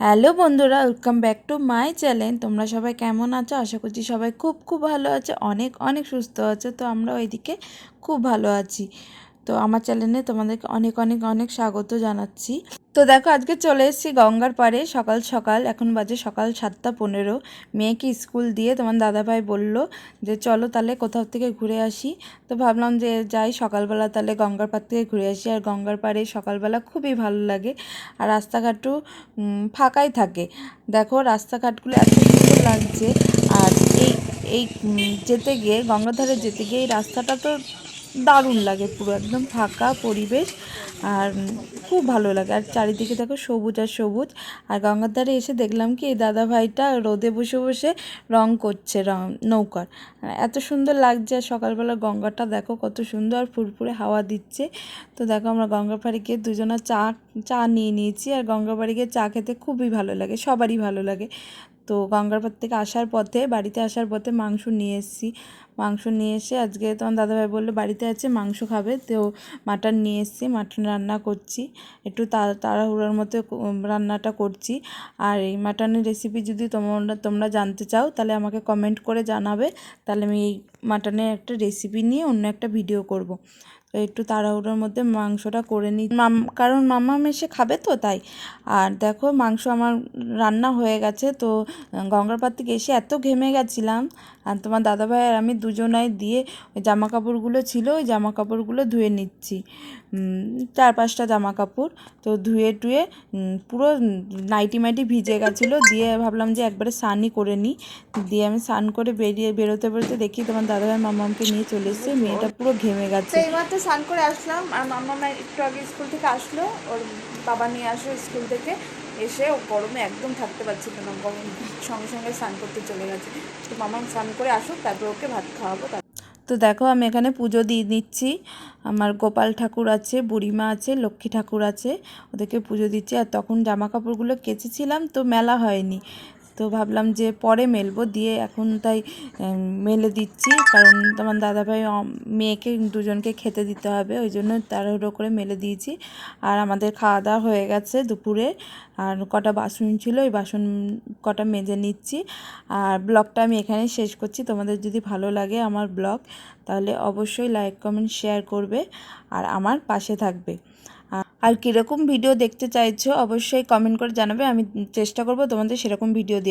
Hello বন্ধুরা welcome back to my channel তোমরা সবাই কেমন আছো? আশা করছি সবাই খুব খুব ভালো আছে। অনেক অনেক সুস্থ আছে, তো আমরা ওইদিকে খুব ভালো আছি। তো আমার চ্যানেলে তোমাদেরকে অনেক অনেক অনেক স্বাগত জানাচ্ছি। তো দেখো, আজকে চলে এসেছি গঙ্গার পাড়ে। সকাল সকাল, এখন বাজে সকাল সাতটা পনেরো। মেয়েকে স্কুল দিয়ে তোমার দাদাভাই বলল যে, চলো তাহলে কোথাও থেকে ঘুরে আসি। তো ভাবলাম যে, যাই, সকালবেলা তাহলে গঙ্গার পাড় থেকে ঘুরে আসি। আর গঙ্গার পাড়ে সকালবেলা খুবই ভালো লাগে। আর রাস্তাঘাটও ফাঁকাই থাকে। দেখো, রাস্তাঘাটগুলো এত সুন্দর লাগছে। আর এই এই যেতে গিয়ে, গঙ্গার ধারে যেতে গিয়ে এই রাস্তাটা তো দারুণ লাগে পুরো, একদম ফাঁকা পরিবেশ আর খুব ভালো লাগে। আর চারিদিকে দেখো সবুজ আর সবুজ। আর গঙ্গার ধারে এসে দেখলাম কি, এই দাদা ভাইটা রোদে বসে বসে রং করছে, রং, নৌকার। এত সুন্দর লাগছে, আর সকালবেলা গঙ্গাটা দেখো কত সুন্দর ফুরফুরে হাওয়া দিচ্ছে। তো দেখো আমরা গঙ্গার পাড়ে গিয়ে দুজনা চা চা নিয়ে নিয়েছি, আর গঙ্গার বাড়ি গিয়ে চা খেতে খুবই ভালো লাগে, সবারই ভালো লাগে। তো গঙ্গার পাড় থেকে আসার পথে, বাড়িতে আসার পথে মাংস নিয়ে এসেছি। মাংস নিয়ে এসে আজকে তোমার দাদাভাই বলল, বাড়িতে আছে, মাংস খাবে। তো মাটন নিয়ে এসেছি, মাটন রান্না করছি। একটু তাড়াহুড়োর মতো রান্নাটা করছি। আর এই মাটনের রেসিপি যদি তোমরা তোমরা জানতে চাও, তাহলে আমাকে কমেন্ট করে জানাবে। তাহলে আমি এই মাটনের একটা রেসিপি নিয়ে অন্য একটা ভিডিও করব। একটু তাড়াহুড়োর মধ্যে মাংসটা করে নিই। কারণ মামা মেশে খাবে তো তাই। আর দেখো মাংস আমার রান্না হয়ে গেছে, তো গঙ্গার থেকে এসে এত ঘেমে গেছিলাম। আর তোমার দাদাভাই আর আমি দুজনাই দিয়ে ওই জামা কাপড়গুলো ছিল, ওই জামা কাপড়গুলো ধুয়ে নিচ্ছি। চার পাঁচটা জামা কাপড় তো ধুয়ে টুয়ে পুরো নাইটি মাইটি ভিজে গেছিল। দিয়ে ভাবলাম যে একবারে স্নানই করে নিই। দিয়ে আমি স্নান করে বেরিয়ে, বেরোতে বেরোতে দেখি তোমার দাদাভাই মামাকে নিয়ে চলে এসেছে। মেয়েটা পুরো ঘেমে গেছে। এইমাত্র স্নান করে আসলাম। আর মামা একটু আগে স্কুল থেকে আসলো। ওর বাবা নিয়ে আসলো স্কুল থেকে। এসে গরমে একদম থাকতে পারছিল না, গরম সঙ্গে সঙ্গে স্নান করতে চলে গেছে। তো মামা স্নান করে আসুক, তারপর ওকে ভাত খাওয়াবো। তো দেখো, আমি এখানে পুজো দিয়ে দিচ্ছি। আমার গোপাল ঠাকুর আছে, বুড়িমা আছে, লক্ষ্মী ঠাকুর আছে, ওদেরকে পুজো দিচ্ছি। আর তখন জামা কাপড়গুলো কেচেছিলাম, তো মেলা হয়নি। তো ভাবলাম যে পরে মেলবো, দিয়ে এখন তাই মেলে দিচ্ছি। কারণ তোমার দাদাভাই মেয়েকে, দুজনকে খেতে দিতে হবে, ওই জন্য তাড়াহুড়ো করে মেলে দিয়েছি। আর আমাদের খাওয়া দাওয়া হয়ে গেছে দুপুরে। আর কটা বাসন ছিল, ওই বাসন কটা মেজে নিচ্ছি। আর ব্লগটা আমি এখানে শেষ করছি। তোমাদের যদি ভালো লাগে আমার ব্লগ, তাহলে অবশ্যই লাইক, কমেন্ট, শেয়ার করবে। আর আমার পাশে থাকবে। আর কীরকম ভিডিও দেখতে চাইছো, অবশ্যই কমেন্ট করে জানাবে, আমি চেষ্টা করব তোমাদের সেরকম ভিডিও দেওয়া